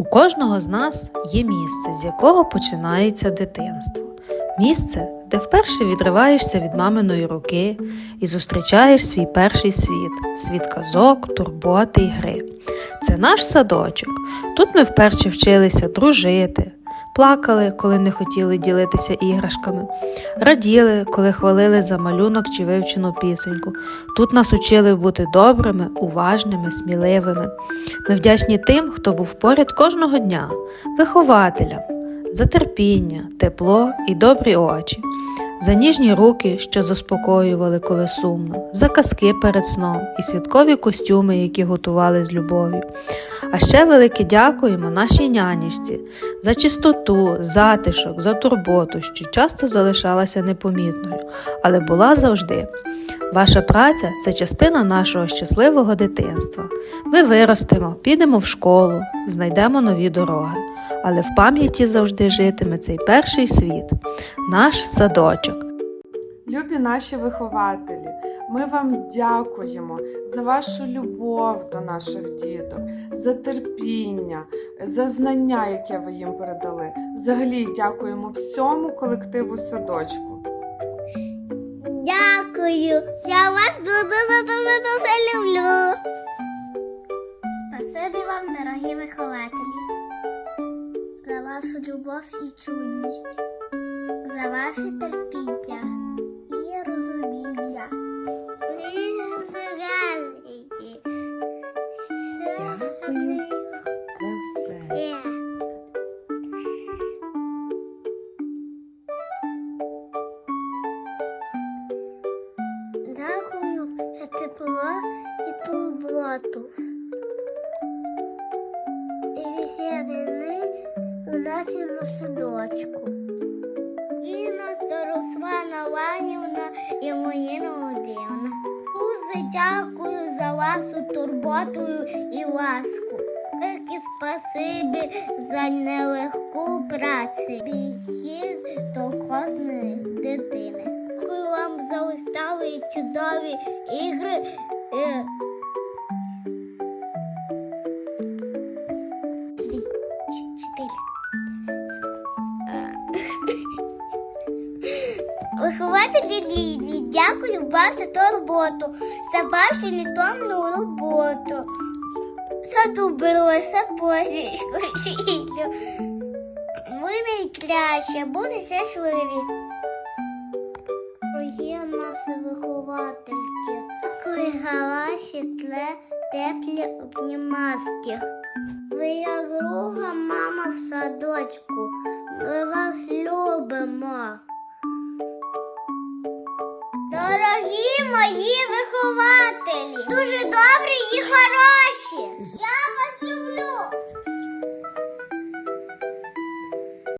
У кожного з нас є місце, з якого починається дитинство. Місце, де вперше відриваєшся від маминої руки і зустрічаєш свій перший світ світ казок, турботи й гри. Це наш садочок. Тут ми вперше вчилися дружити, плакали, коли не хотіли ділитися іграшками, раділи, коли хвалили за малюнок чи вивчену пісеньку. Тут нас учили бути добрими, уважними, сміливими. Ми вдячні тим, хто був поряд кожного дня, вихователям, за терпіння, тепло і добрі очі, за ніжні руки, що заспокоювали, коли сумно, за казки перед сном і святкові костюми, які готували з любов'ю. А ще велике дякуємо нашій нянішці за чистоту, затишок, за турботу, що часто залишалася непомітною, але була завжди. Ваша праця це частина нашого щасливого дитинства. Ми виростемо, підемо в школу, знайдемо нові дороги, але в пам'яті завжди житиме цей перший світ, наш садочок. Любі наші вихователі, ми вам дякуємо за вашу любов до наших діток, за терпіння, за знання, яке ви їм передали. Взагалі дякуємо всьому колективу садочку. Дякую. Я вас дуже дуже дуже люблю. Спасибі вам, дорогі вихователі, за вашу любов і чуйність, за ваше терпіння і розуміння. Ви розумієте. Дякую. За все. Все. Дякую за тепло і турботу. І весілини у нашому садочку. Діна Руслана Ванівна і Моїна Володимирівна. Дуже дякую за вашу турботу і ласку. Велике спасибі за нелегку працю. Підхід до кожної дитини. Дякую вам за вистави чудові ігри. Е, Вихователі рідні, дякую вам за турботу, за вашу нетомну роботу. Задубилося позічку сіллю. Ви найкраще, будьте щасливі. Дорогі наші виховательки, за ваші тле, теплі обнімазки. Ви як друга мама в садочку. Ми вас любимо. Дорогі мої вихователі, дуже добрі і хороші.